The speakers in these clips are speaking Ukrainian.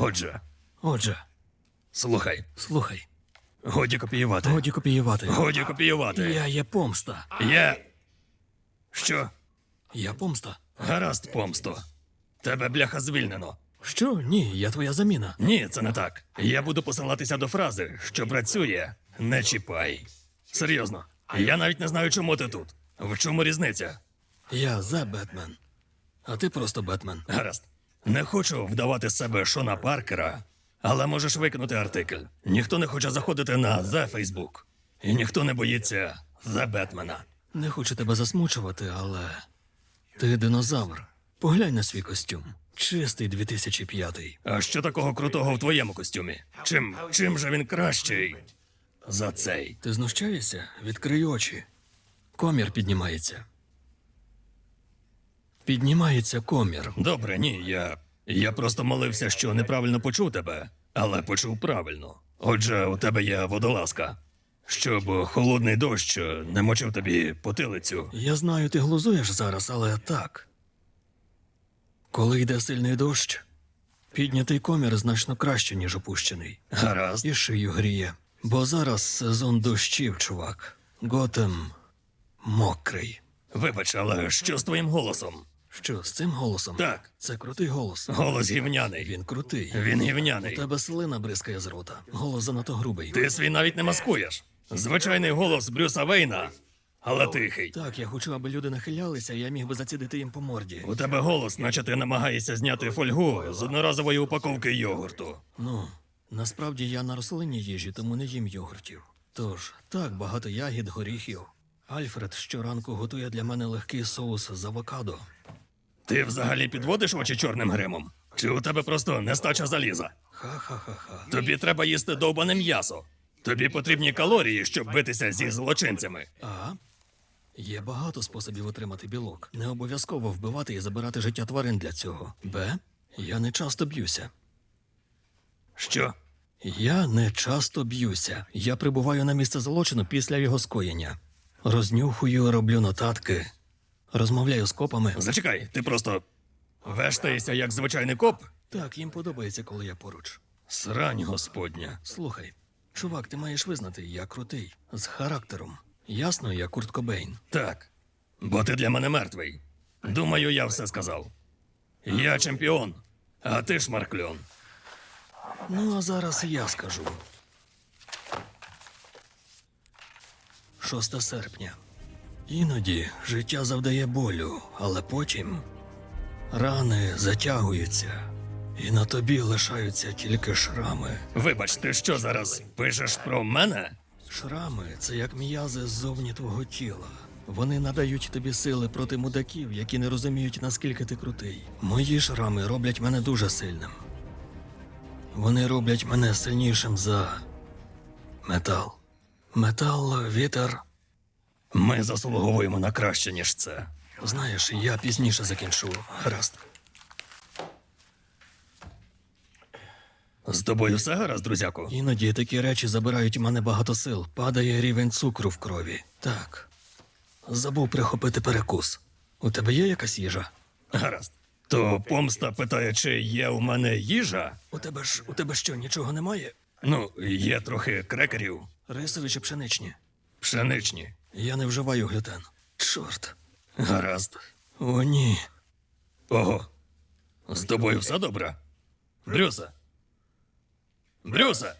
Отже, Отже, слухай, слухай, годі копіювати. годі копіювати. Годі копіювати. Я є помста. Я. Що? Я помста. Гаразд, помсто. Тебе бляха звільнено. Що? Ні, я твоя заміна. Ні, це не так. Я буду посилатися до фрази, що працює, не чіпай. Серйозно, я навіть не знаю, чому ти тут. В чому різниця? Я за Бетмен. А ти просто Бетмен. Гаразд. Не хочу вдавати з себе Шона Паркера, але можеш викинути артикль. Ніхто не хоче заходити на The Facebook. І ніхто не боїться The Бетмена. Не хочу тебе засмучувати, але. Ти динозавр. Поглянь на свій костюм. Чистий 2005. А що такого крутого в твоєму костюмі? Чим, чим же він кращий за цей? Ти знущаєшся? Відкрий очі. Комір піднімається. Піднімається комір. Добре, ні, я. Я просто молився, що неправильно почув тебе, але почув правильно. Отже, у тебе є водолазка. Щоб холодний дощ не мочив тобі потилицю. Я знаю, ти глузуєш зараз, але так. Коли йде сильний дощ, піднятий комір значно краще, ніж опущений. Гаразд. І шию гріє. Бо зараз сезон дощів, чувак. Готем мокрий. Вибач, але що з твоїм голосом? Що з цим голосом? Так. Це крутий голос. Голос гівняний. Він крутий. Він гівняний. У тебе слина бризкає з рота. Голос занадто грубий. Ти свій навіть не маскуєш. Звичайний голос Брюса Вейна, але тихий. Так, я хочу, аби люди нахилялися, і я міг би зацідити їм по морді. У тебе голос, наче ти намагаєшся зняти фольгу з одноразової упаковки йогурту. Ну, насправді я на рослинній їжі, тому не їм йогуртів. Тож, так, багато ягід, горіхів. Альфред щоранку готує для мене легкий соус з авокадо. Ти взагалі підводиш очі чорним гримом? Чи у тебе просто нестача заліза? Ха-ха-ха-ха. Тобі треба їсти довбане м'ясо. Тобі потрібні калорії, щоб битися зі злочинцями. А? Є багато способів отримати білок. Не обов'язково вбивати і забирати життя тварин для цього. Б. Я не часто б'юся. Що? Я не часто б'юся. Я прибуваю на місце злочину після його скоєння. Рознюхую, роблю нотатки, розмовляю з копами. Зачекай, ти просто вештаєшся як звичайний коп? Так, їм подобається, коли я поруч. Срань господня. Слухай, чувак, ти маєш визнати, я крутий, з характером. Ясно, я Курт Кобейн. Так. Бо ти для мене мертвий. Думаю, я все сказав. Я чемпіон, а ти шмаркльон. Ну, а зараз я скажу. 6 серпня. Іноді життя завдає болю, але потім рани затягуються, і на тобі лишаються тільки шрами. Вибач, ти що зараз пишеш про мене? Шрами це як м'язи ззовні твого тіла. Вони надають тобі сили проти мудаків, які не розуміють, наскільки ти крутий. Мої шрами роблять мене дуже сильним. Вони роблять мене сильнішим за метал. Метал, вітер. Ми заслуговуємо на краще, ніж це. Знаєш, я пізніше закінчу. Гаразд. З тобою все гаразд, друзяку? Іноді такі речі забирають у мене багато сил. Падає рівень цукру в крові. Так. Забув прихопити перекус. У тебе є якась їжа? Гаразд. То помста питає, чи є у мене їжа? У тебе ж у тебе що, нічого немає? Ну, є трохи крекерів, Рисові чи пшеничні? пшеничні. Я не вживаю глютен. Чорт. Гаразд. О, ні. Ого. З тобою все добре? Брюса. Брюса.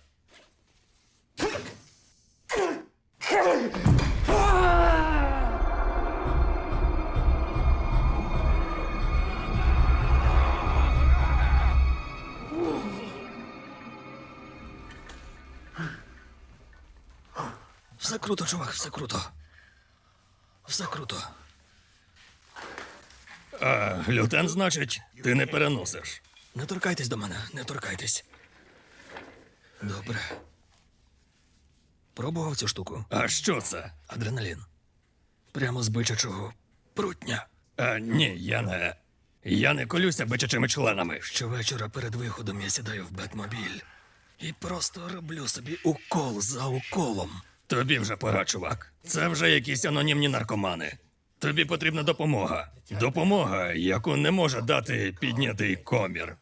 Все круто, чувак, все круто. Все круто. А глютен, значить, ти не переносиш. Не торкайтесь до мене, не торкайтесь. Добре. Пробував цю штуку. А що це? Адреналін. Прямо з бичачого прутня. А, ні, я не. Я не колюся бичачими членами. Щовечора перед виходом я сідаю в Бетмобіль і просто роблю собі укол за уколом. Тобі вже пора, чувак. Це вже якісь анонімні наркомани. Тобі потрібна допомога. Допомога, яку не може дати піднятий комір.